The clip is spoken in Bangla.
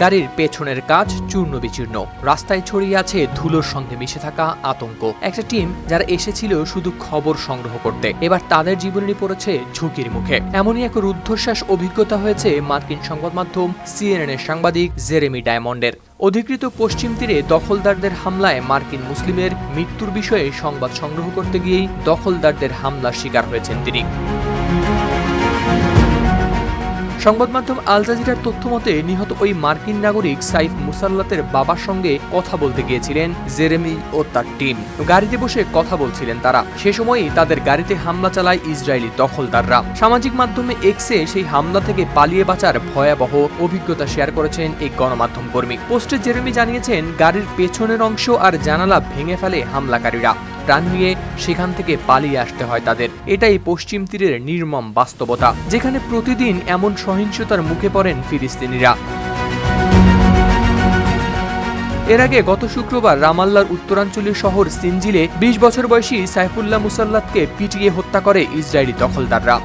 গাড়ির পেছনের কাজ চূর্ণ বিচূর্ণ রাস্তায় ছড়িয়ে আছে ধুলোর সঙ্গে মিশে থাকা আতঙ্ক। একটা টিম যারা এসেছিল শুধু খবর সংগ্রহ করতে। এবার তাদের জীবনেরই পড়েছে ঝুঁকির মুখে। এমনই এক রুদ্ধশ্বাস অভিজ্ঞতা হয়েছে মার্কিন সংবাদ মাধ্যম সিএনএন এর সাংবাদিক জেরেমি ডায়মন্ডের। অধিকৃত পশ্চিম তীরে দখলদারদের হামলায় মার্কিন মুসলিমের মৃত্যুর বিষয়ে সংবাদ সংগ্রহ করতে গিয়েই দখলদারদের হামলার শিকার হয়েছেন তিনি। সংবাদ মাধ্যম আল জাজিরার তথ্য মতে, নিহত ওই মার্কিন নাগরিক সাইফ মুসাল্লাতের বাবার সঙ্গে কথা বলতে গিয়েছিলেন জেরেমি ও তার টিম। গাড়িতে বসে কথা বলছিলেন তারা। সে সময়ই তাদের গাড়িতে হামলা চালায় ইসরায়েলি দখলদাররা। সামাজিক মাধ্যমে এক্সে সেই হামলা থেকে পালিয়ে বাঁচার ভয়াবহ অভিজ্ঞতা শেয়ার করেছেন এই গণমাধ্যম কর্মী। পোস্টে জেরেমি জানিয়েছেন, গাড়ির পেছনের অংশ আর জানালা ভেঙে ফেলে হামলাকারীরা। প্রাণ নিয়ে সেখান থেকে পালিয়ে আসতে হয় তাদের। এটাই পশ্চিম তীরের নির্মম বাস্তবতা, যেখানে প্রতিদিন এমন সহিংসতার মুখে পড়েন ফিলিস্তিনিরা। এর আগে গত শুক্রবার রামাল্লার উত্তরাঞ্চলীয় শহর সিনজিলে বিশ বছর বয়সী সাইফুল্লাহ মুসাল্লাতকে পিটিয়ে হত্যা করে ইসরায়েলি দখলদাররা।